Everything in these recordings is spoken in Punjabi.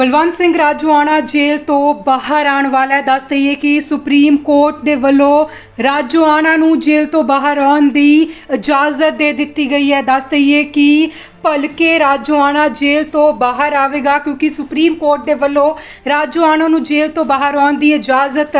ਬਲਵੰਤ ਸਿੰਘ ਰਾਜੂਆਣਾ ਜੇਲ੍ਹ ਤੋਂ ਬਾਹਰ ਆਉਣ ਵਾਲਾ ਹੈ। ਦੱਸ ਦਈਏ ਕਿ ਸੁਪਰੀਮ ਕੋਰਟ ਦੇ ਵੱਲੋਂ ਰਾਜੂਆਣਾ ਨੂੰ ਜੇਲ੍ਹ ਤੋਂ ਬਾਹਰ ਆਉਣ ਦੀ ਇਜਾਜ਼ਤ ਦੇ ਦਿੱਤੀ ਗਈ ਹੈ। ਦੱਸ ਦਈਏ ਕਿ ਭਲਕੇ ਰਾਜੋਆਣਾ ਜੇਲ੍ਹ ਤੋਂ ਬਾਹਰ ਆਵੇਗਾ ਕਿਉਂਕਿ ਸੁਪਰੀਮ ਕੋਰਟ ਦੇ ਵੱਲੋਂ ਰਾਜੋਆਣਾ ਨੂੰ ਜੇਲ੍ਹ ਤੋਂ ਬਾਹਰ ਆਉਣ ਦੀ ਇਜਾਜ਼ਤ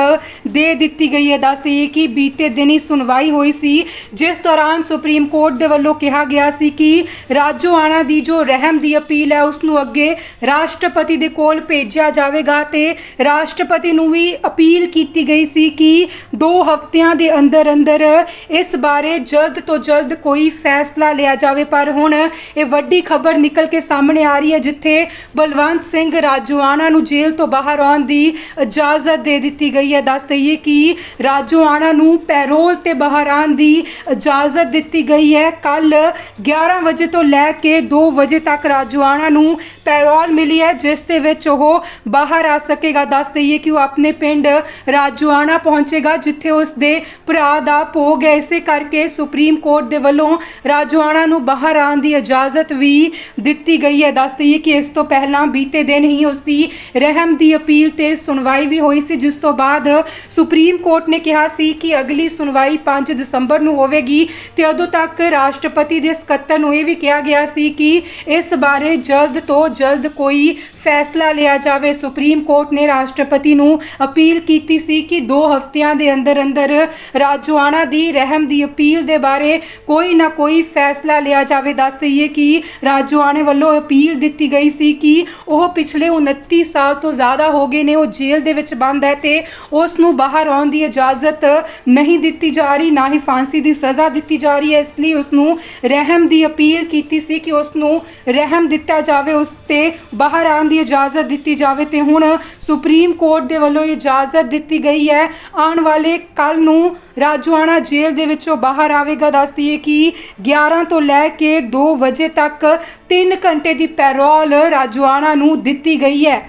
ਦੇ ਦਿੱਤੀ ਗਈ ਹੈ। ਦੱਸ ਕਿ ਬੀਤੇ ਦਿਨੀ ਸੁਣਵਾਈ ਹੋਈ ਸੀ। ਜਿਸ ਦੌਰਾਨ ਸੁਪਰੀਮ ਕੋਰਟ ਦੇ ਵੱਲੋਂ ਕਿਹਾ ਗਿਆ ਸੀ ਕਿ ਰਾਜੋਆਣਾ ਦੀ ਜੋ ਰਹਿਮ ਦੀ ਅਪੀਲ ਹੈ ਉਸ ਨੂੰ ਅੱਗੇ ਰਾਸ਼ਟਰਪਤੀ ਦੇ ਕੋਲ ਭੇਜਿਆ ਜਾਵੇਗਾ ਤੇ ਰਾਸ਼ਟਰਪਤੀ ਨੂੰ ਵੀ ਅਪੀਲ ਕੀਤੀ ਗਈ ਸੀ ਕਿ 2 ਹਫ਼ਤਿਆਂ ਦੇ ਅੰਦਰ ਅੰਦਰ ਇਸ ਬਾਰੇ ਜਲਦ ਤੋਂ ਜਲਦ ਕੋਈ ਫੈਸਲਾ ਲਿਆ ਜਾਵੇ। ਪਰ ਹੁਣ ਇਹ ਵੱਡੀ ਖਬਰ ਨਿਕਲ ਕੇ ਸਾਹਮਣੇ ਆ ਰਹੀ ਹੈ, ਜਿੱਥੇ ਬਲਵੰਤ ਸਿੰਘ ਰਾਜੂਆਣਾ ਨੂੰ ਜੇਲ੍ਹ ਤੋਂ ਬਾਹਰ ਆਉਣ ਦੀ ਇਜਾਜ਼ਤ ਦੇ ਦਿੱਤੀ ਗਈ ਹੈ। ਦੱਸ ਦਈਏ ਕਿ ਰਾਜੋਆਣਾ ਨੂੰ ਪੈਰੋਲ ਤੇ ਬਾਹਰ ਆਉਣ ਦੀ ਇਜਾਜ਼ਤ ਦਿੱਤੀ ਗਈ ਹੈ। ਕੱਲ 11 ਵਜੇ ਤੋਂ ਲੈ ਕੇ 2 ਵਜੇ ਤੱਕ ਰਾਜੂਆਣਾ ਨੂੰ ਪੈਰੋਲ ਮਿਲੀ ਹੈ, ਜਿਸ ਦੇ ਵਿੱਚ ਉਹ ਬਾਹਰ ਆ ਸਕੇਗਾ। ਦੱਸ ਦਈਏ ਕਿ ਉਹ ਆਪਣੇ ਪਿੰਡ ਰਾਜੂਆਣਾ ਪਹੁੰਚੇਗਾ, ਜਿੱਥੇ ਉਸ ਦੇ ਭਰਾ ਦਾ ਭੋਗ ਹੈ। ਇਸੇ ਕਰਕੇ ਸੁਪਰੀਮ ਕੋਰਟ ਦੇ ਵੱਲੋਂ ਰਾਜੂਆਣਾ ਨੂੰ ਬਾਹਰ ਆਉਣ ਦੀ ਇਜਾਜ਼ਤ ਵੀ ਦਿੱਤੀ ਗਈ ਹੈ। ਦੱਸ ਦਈਏ ਕਿ ਇਸ ਤੋਂ ਪਹਿਲਾਂ ਬੀਤੇ ਦਿਨ ਹੀ ਉਸ ਦੀ ਰਹਿਮ ਦੀ ਅਪੀਲ ਤੇ ਸੁਣਵਾਈ ਵੀ ਹੋਈ ਸੀ, ਜਿਸ ਤੋਂ ਬਾਅਦ ਸੁਪਰੀਮ ਕੋਰਟ ਨੇ ਕਿਹਾ ਸੀ ਕਿ ਅਗਲੀ ਸੁਣਵਾਈ 5 ਦਸੰਬਰ ਨੂੰ ਹੋਵੇਗੀ ਤੇ ਉਦੋਂ ਤੱਕ ਰਾਸ਼ਟਰਪਤੀ ਦੇ ਸਕੱਤਰ ਨੂੰ ਇਹ ਵੀ ਕਿਹਾ ਗਿਆ ਸੀ ਕਿ ਇਸ ਬਾਰੇ ਜਲਦ ਤੋਂ ਜਲਦ ਕੋਈ ਫੈਸਲਾ ਲਿਆ ਜਾਵੇ। ਸੁਪਰੀਮ ਕੋਰਟ ਨੇ ਰਾਸ਼ਟਰਪਤੀ ਨੂੰ ਅਪੀਲ ਕੀਤੀ ਸੀ ਕਿ 2 ਹਫ਼ਤਿਆਂ ਦੇ ਅੰਦਰ ਅੰਦਰ ਰਾਜੂਆਣਾ ਦੀ ਰਹਿਮ ਦੀ ਅਪੀਲ ਦੇ ਬਾਰੇ ਕੋਈ ਨਾ ਕੋਈ ਫੈਸਲਾ ਲਿਆ ਜਾਵੇ। ਦੱਸ ਦਈਏ ਕਿ ਰਾਜੂਆਣੇ ਵੱਲੋਂ ਅਪੀਲ ਦਿੱਤੀ ਗਈ ਸੀ ਕਿ ਉਹ ਪਿਛਲੇ 29 ਸਾਲ ਤੋਂ ਜ਼ਿਆਦਾ ਹੋ ਗਏ ਨੇ, ਉਹ ਜੇਲ੍ਹ ਦੇ ਵਿੱਚ ਬੰਦ ਹੈ ਤੇ ਉਸ ਨੂੰ ਬਾਹਰ ਆਉਣ ਦੀ ਇਜਾਜ਼ਤ ਨਹੀਂ ਦਿੱਤੀ ਜਾ ਰਹੀ, ਨਾ ਹੀ ਫਾਂਸੀ ਦੀ ਸਜ਼ਾ ਦਿੱਤੀ ਜਾ ਰਹੀ ਹੈ। ਇਸ ਲਈ ਉਸ ਨੂੰ ਰਹਿਮ ਦੀ ਅਪੀਲ ਕੀਤੀ ਸੀ ਕਿ ਉਸ ਨੂੰ ਰਹਿਮ ਦਿੱਤਾ ਜਾਵੇ। ਉਸ ਤੇ ਬਾਹਰ ਆਉਣ ਦੀ ਇਜਾਜ਼ਤ ਦਿੱਤੀ ਜਾਵੇ ਤੇ ਹੁਣ ਸੁਪਰੀਮ ਕੋਰਟ ਦੇ ਵੱਲੋਂ ਇਜਾਜ਼ਤ ਦਿੱਤੀ ਗਈ ਹੈ। ਆਉਣ ਵਾਲੇ ਕੱਲ ਨੂੰ ਰਾਜੂਆਣਾ ਜੇਲ੍ਹ ਦੇ ਵਿੱਚੋਂ ਬਾਹਰ ਆਵੇਗਾ। ਦੱਸ ਦਈਏ ਕਿ 11 ਤੋਂ ਲੈ ਕੇ 2 ਵਜੇ ਤੱਕ 3 ਘੰਟੇ ਦੀ ਪੈਰੋਲ ਰਾਜੂਆਣਾ ਨੂੰ ਦਿੱਤੀ ਗਈ ਹੈ।